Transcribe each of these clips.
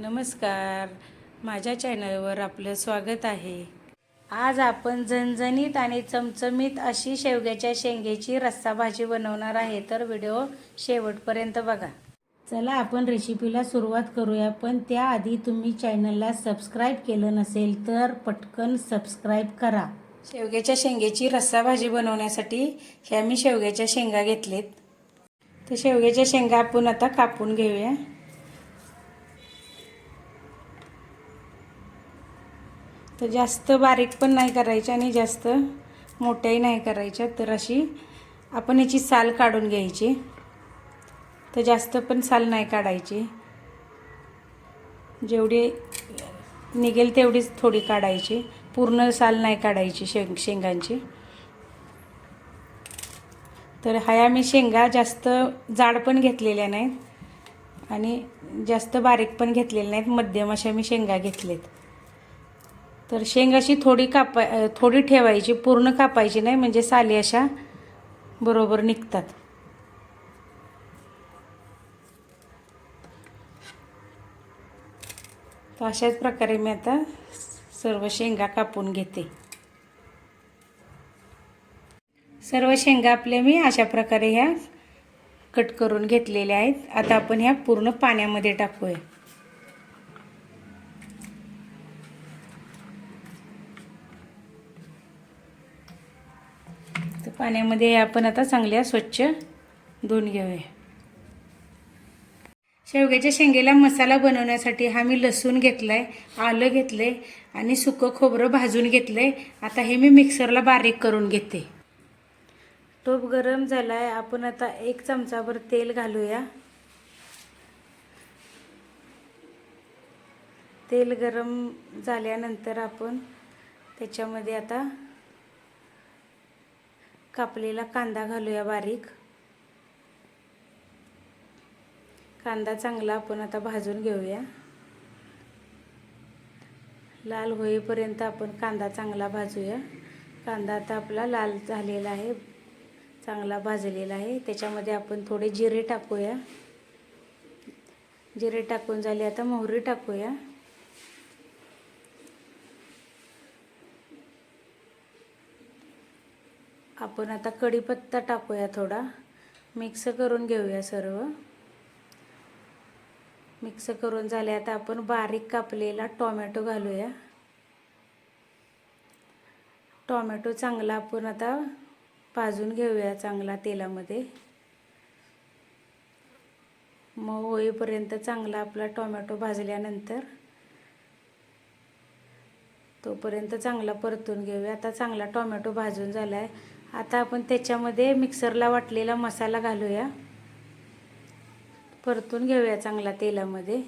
नमस्कार. माझ्या चॅनलवर आपलं स्वागत आहे. आज आपण झणझणीत आणि चमचमीत अशी शेवग्याच्या शेंगेची रस्सा भाजी बनवणार आहे तर व्हिडिओ शेवटपर्यंत बघा. चला आपण रेसिपीला सुरुवात करूया पण त्याआधी तुम्ही चॅनलला सबस्क्राईब केलं नसेल तर पटकन सबस्क्राईब करा. शेवग्याच्या शेंगेची रस्सा भाजी बनवण्यासाठी ह्या मी शेवग्याच्या शेंगा घेतलेत. तर शेवग्याच्या शेंगा आपण आता कापून घेऊया. तर जास्त बारीक पण नाही करायच्या आणि जास्त मोठ्याही नाही करायच्या. तर अशी आपण याची साल काढून घ्यायची. तर जास्त पण साल नाही काढायची. जेवढी निघेल तेवढीच थोडी काढायची. पूर्ण साल नाही काढायची शेंग शेंगांची. तर ह्या मी शेंगा जास्त जाड पण घेतलेल्या नाहीत आणि जास्त बारीक पण घेतलेल्या नाहीत. मध्यम अशा मी शेंगा घेतलेत. तर शेंगाशी थोडी कापाय थोडी ठेवायची पूर्ण कापायची नाही म्हणजे साली अशा बरोबर निघतात. तर अशाच प्रकारे मी आता सर्व शेंगा कापून घेते. सर्व शेंगा आपल्या मी अशा प्रकारे ह्या कट करून घेतलेल्या आहेत. आता आपण ह्या पूर्ण पाण्यामध्ये टाकूया. पाण्यामध्ये आपण आता चांगल्या स्वच्छ धुवून घेऊया. शेवग्याच्या शेंगेला मसाला बनवण्यासाठी हा मी लसूण घेतला आहे आलं घेतलं आहे आणि सुकं खोबरं भाजून घेतलं आहे आता हे मी मिक्सरला बारीक करून घेते. टोप गरम झाला आहे आपण आता एक चमचाभर तेल घालूया. तेल गरम झाल्यानंतर आपण त्याच्यामध्ये आता कापलेला कांदा घालूया बारीक. कांदा चांगला आपण आता भाजून घेऊया. लाल होईपर्यंत आपण कांदा चांगला भाजूया. कांदा आता आपला लाल झालेला आहे चांगला भाजलेला आहे. त्याच्यामध्ये आपण थोडे जिरे टाकूया. जिरे टाकून झाले आता मोहरी टाकूया. आपण आता कढीपत्ता टाकूया थोडा. मिक्स करून घेऊया सर्व. मिक्स करून झाले आता आपण बारीक कापलेला टॉमॅटो घालूया. टॉमॅटो चांगला आपण आता भाजून घेऊया चांगला तेलामध्ये. मग होईपर्यंत चांगला आपला टॉमॅटो भाजल्यानंतर तोपर्यंत चांगला परतून घेऊया. आता चांगला टॉमॅटो भाजून झाला आहे आता आपण त्याच्यामध्ये मिक्सरला वाटलेला मसाला घालूया. परतून घेऊया चांगला तेलामध्ये.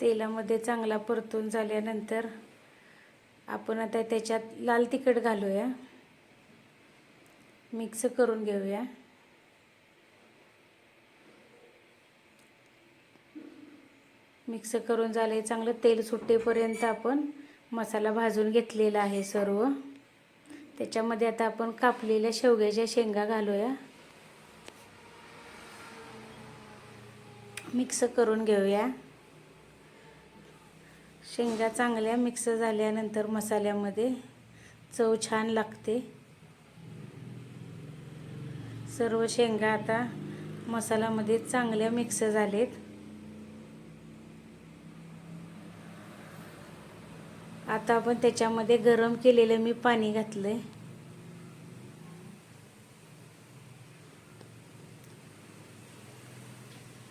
तेलामध्ये चांगला परतून झाल्यानंतर आपण आता त्याच्यात लाल तिखट घालूया. मिक्स करून घेऊया. मिक्स करून झाले चांगलं तेल सुटेपर्यंत आपण मसाला भाजून घेतलेला आहे सर्व. त्याच्यामध्ये आता आपण कापलेल्या शेवग्याच्या शेंगा घालूया. मिक्स करून घेऊया. शेंगा चांगल्या मिक्स झाल्यानंतर मसाल्यामध्ये चव छान लागते. सर्व शेंगा आता मसाल्यामध्ये चांगल्या मिक्स झालेत. आता आपण त्याच्यामध्ये गरम केलेलं मी पाणी घातलंय.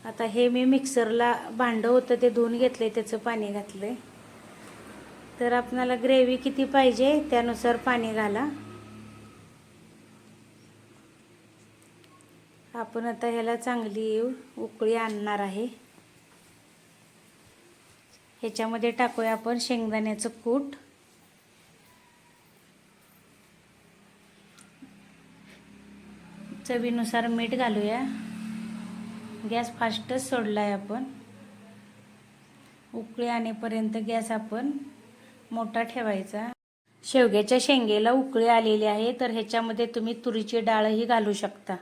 आता हे मी मिक्सरला भांडं होतं ते धुवून घेतलंय त्याचं पाणी घातलंय. तर आपणाला ग्रेव्ही किती पाहिजे त्यानुसार पाणी घाला. आपण आता ह्याला चांगली उकळी आणणार आहे. ह्याच्यामध्ये टाकूया आपण शेंगदाण्याचं कूट. चवीनुसार मीठ घालूया. गॅस फास्टच सोडला आहे आपण. उकळी आणेपर्यंत गॅस आपण मोठा ठेवायचा. शेवग्याच्या शेंगेला उकळी आलेली आहे तर ह्याच्यामध्ये तुम्ही तुरीची डाळही घालू शकता.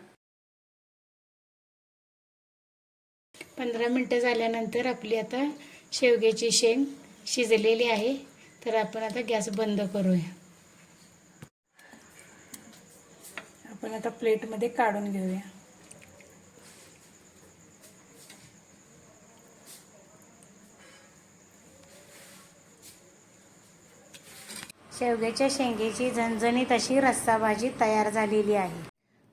पंधरा मिनटं झाल्यानंतर आपली आता शेवग्याची शेंग शिजलेली आहे. तर आपण आता गॅस बंद करूया. आपण आता प्लेटमध्ये काढून घेऊया. शेवग्याच्या शेंगेची झणझणीत अशी रस्सा भाजी तयार झालेली आहे.